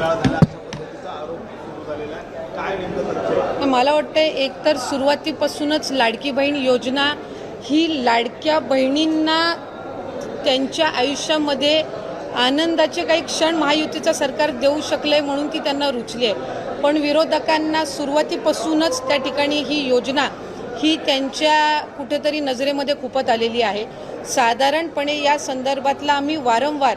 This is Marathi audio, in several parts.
आहे. मला वाटतं एकतर सुरुवातीपासूनच लाडकी बहीण योजना ही लाडक्या बहिणींना त्यांच्या आयुष्यामध्ये आनंदाचे काही क्षण महायुतीचं सरकार देऊ शकले म्हणून ती त्यांना रुचली आहे पण विरोधकांना सुरुवातीपासूनच त्या ठिकाणी ही योजना ही त्यांच्या कुठेतरी नजरेमध्ये खुपत आलेली आहे. साधारणपणे या संदर्भातला आम्ही वारंवार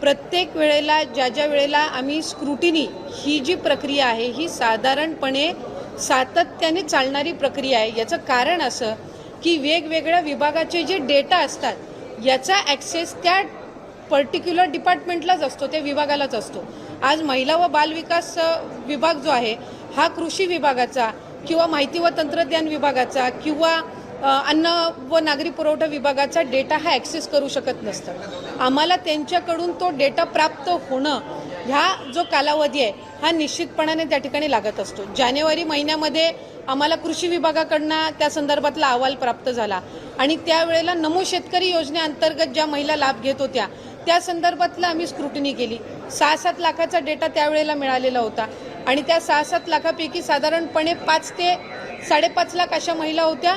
प्रत्येक वेळेला ज्या ज्या वेळेला आम्ही स्क्रुटिनी ही जी प्रक्रिया आहे ही साधारणपणे सातत्याने चालणारी प्रक्रिया आहे. याचं कारण असं की वेगवेगळ्या विभागाचे जे डेटा असतात याचा ॲक्सेस त्या पर्टिक्युलर डिपार्टमेंटलाच असतो त्या विभागालाच असतो. आज महिला व बालविकास विभाग जो आहे हा कृषी विभागाचा किंवा माहिती व तंत्रज्ञान विभागाचा किंवा अन्न व नागरी पुरवठा विभागाचा डेटा हा ॲक्सेस करू शकत नसतं. आम्हाला त्यांच्याकडून तो डेटा प्राप्त होणं ह्या जो कालावधी आहे हा निश्चितपणाने त्या ठिकाणी लागत असतो. जानेवारी महिन्यामध्ये आम्हाला कृषी विभागाकडनं त्या संदर्भातला अहवाल प्राप्त झाला. आणि त्यावेळेला नमो शेतकरी योजनेअंतर्गत ज्या महिला लाभ घेत होत्या त्या संदर्भातलं आम्ही स्क्रुटनी केली. सहा सात लाखाचा डेटा त्यावेळेला मिळालेला होता. आणि त्या सहा सात लाखापैकी साधारणपणे पाच ते साडेपाच लाख अशा महिला होत्या.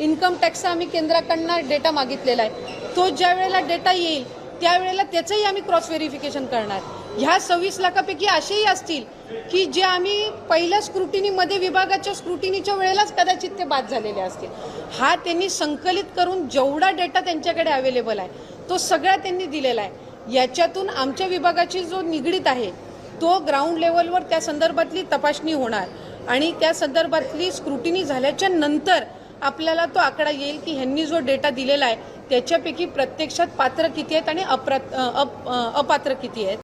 इन्कम टॅक्सचा आम्ही केंद्राकडनं डेटा मागितलेला आहे. तो ज्या वेळेला डेटा येईल त्यावेळेला त्याचंही आम्ही क्रॉस व्हेरिफिकेशन करणार. ह्या सव्वीस लाखापैकी असेही असतील की जे आम्ही पहिल्या स्क्रुटिनीमध्ये विभागाच्या स्क्रुटिनीच्या वेळेलाच कदाचित ते बाद झालेले असतील. हा त्यांनी संकलित करून जेवढा डेटा त्यांच्याकडे अवेलेबल आहे तो सगळा त्यांनी दिलेला आहे. याच्यातून आमच्या विभागाची जो निगडीत आहे तो ग्राउंड लेवलवर त्या संदर्भातली तपासणी होणार. आणि त्या संदर्भातली स्क्रुटिनी झाल्याच्यानंतर आपल्याला तो आकडा येईल की ह्यांनी जो डेटा दिलेला आहे त्याच्यापैकी प्रत्यक्षात पात्र किती आहेत आणि अप्रा अप- अपात्र किती आहेत?